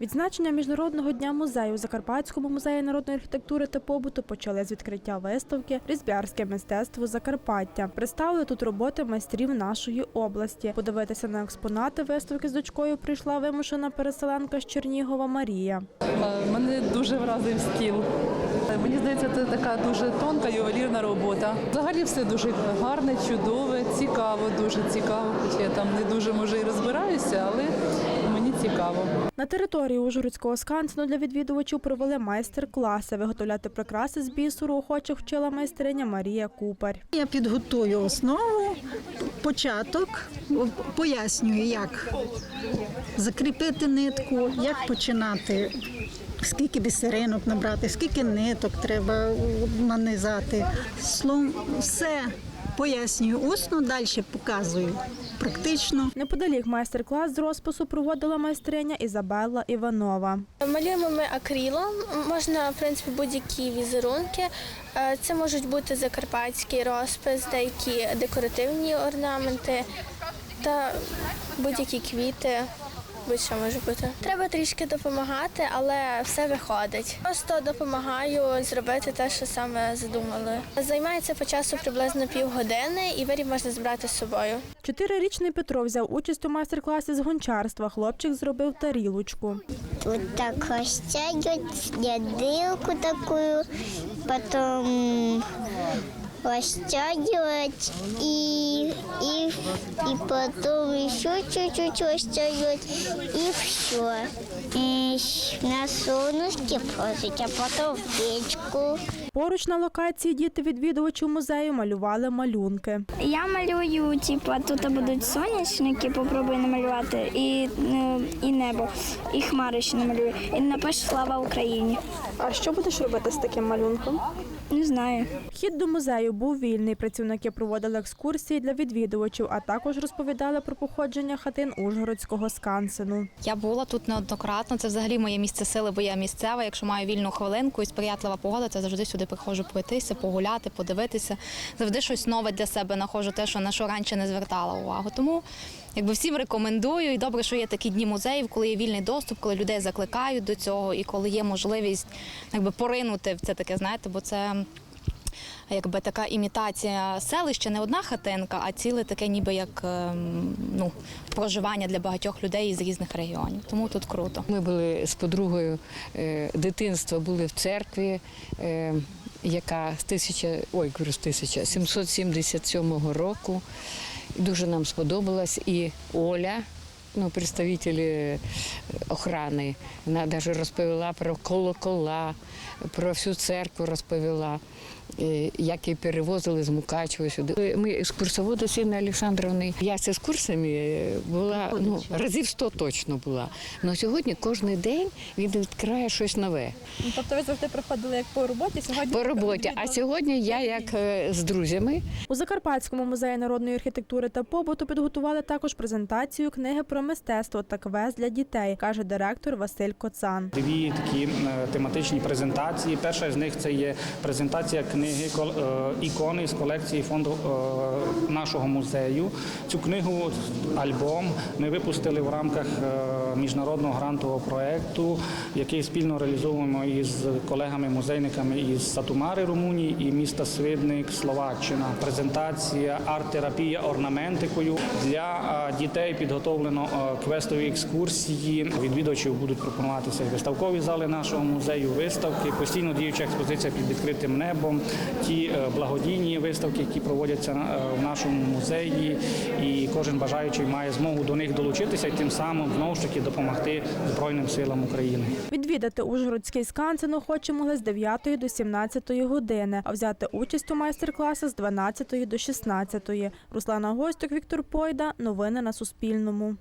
Відзначення Міжнародного дня музею у Закарпатському музеї народної архітектури та побуту почали з відкриття виставки Різбярське мистецтво Закарпаття. Представили тут роботи майстрів нашої області. Подивитися на експонати виставки з дочкою прийшла вимушена переселенка з Чернігова Марія. Е, Мене дуже вразив стіл. Е, Мені здається, це така дуже тонка ювелірна робота. Взагалі все дуже гарне, чудове, цікаво, дуже цікаво. Хоч я там не дуже може і розбираюся, але мені цікаво. На території Ужгородського скансену для відвідувачів провели майстер-класи. Виготовляти прикраси з бісеру охочих вчила майстриня Марія Купар. Я підготую основу, початок, пояснюю, як закріпити нитку, як починати, скільки бісеринок набрати, скільки ниток треба нанизати. Словом, все пояснюю усно, далі показую практично. Неподалік майстер-клас з розпису проводила майстриня Ізабелла Іванова. Малюємо ми акрилом, можна в принципі будь-які візерунки. Е, Це можуть бути закарпатський розпис, деякі декоративні орнаменти та будь-які квіти. Будь-що може бути. Треба трішки допомагати, але все виходить. Просто допомагаю зробити те, що саме задумали. Займається по часу приблизно півгодини, і виріб можна збирати з собою. Чотирирічний Петро взяв участь у майстер-класі з гончарства. Хлопчик зробив тарілочку. Вот так растягивать, дырку такую, потом растягивать и, и, и потом еще чуть-чуть растягивать и все. И на солнышке положить, а потом в печку. Поруч на локації діти відвідувачів музею малювали малюнки. Я малюю, типу, тут будуть сонячники, попробую намалювати, і, е, і небо, і хмари ще намалюю. І напишу слава Україні. А що будеш робити з таким малюнком? Не знаю. Вхід до музею був вільний. Працівники проводили екскурсії для відвідувачів, а також розповідали про походження хатин Ужгородського скансену. Я була тут неоднократно. Це взагалі моє місце сили, бо я місцева. Якщо маю вільну хвилинку і сприятлива погода, то завжди сюди приходжу пройтися, погуляти, подивитися. Завжди щось нове для себе знаходжу, те, що на що раніше не звертала увагу. Тому якби всім рекомендую. І добре, що є такі дні музеїв, коли є вільний доступ, коли людей закликають до цього, і коли є можливість якби поринути в це таке, знаєте, бо це. Якби така імітація селища, не одна хатинка, а ціле таке, ніби як ем, ну, проживання для багатьох людей із різних регіонів. Тому тут круто. Ми були з подругою е, дитинства, були в церкві, е, яка з тисяча, ой, кажу, з 1777 року. Дуже нам сподобалась. І Оля, ну, представителі охорони, вона навіть розповіла про колокола, про всю церкву розповіла. Е, Як її перевозили з Мукачева сюди. Ми екскурсоводи Сіни Олександровни. Я з екскурсіями була ну, разів сто точно була. Але сьогодні кожен день він відкриває щось нове Тобто ви завжди приходили як по роботі? Сьогодні по роботі. А сьогодні я як е, з друзями. у Закарпатському музеї народної архітектури та побуту підготували також презентацію книги про мистецтво та квест для дітей, каже директор Василь Коцан. Дві такі е, тематичні презентації. Перша з них це є презентація книги е, ікони з колекції фонду е, нашого музею. Цю книгу, альбом, ми випустили в рамках е, міжнародного грантового проєкту, який спільно реалізовуємо із колегами-музейниками із Сатумари Румунії і міста Свидник, Словаччина. Презентація арт-терапія орнаментикою для е, дітей підготовлено е, квестові екскурсії. Відвідувачів будуть пропонуватися виставкові зали нашого музею, виставки, постійно діюча експозиція під відкритим небом, ті е, благодійні виставки, які проводяться в нашому музеї, і кожен бажаючий має змогу до них долучитися і тим самим знову ж таки допомогти Збройним силам України. Відвідати Ужгородський скансен охочі могли з 9 до 17 години, а взяти участь у майстер-класах з 12 до 16. Руслана Гостюк, Віктор Пойда. Новини на Суспільному.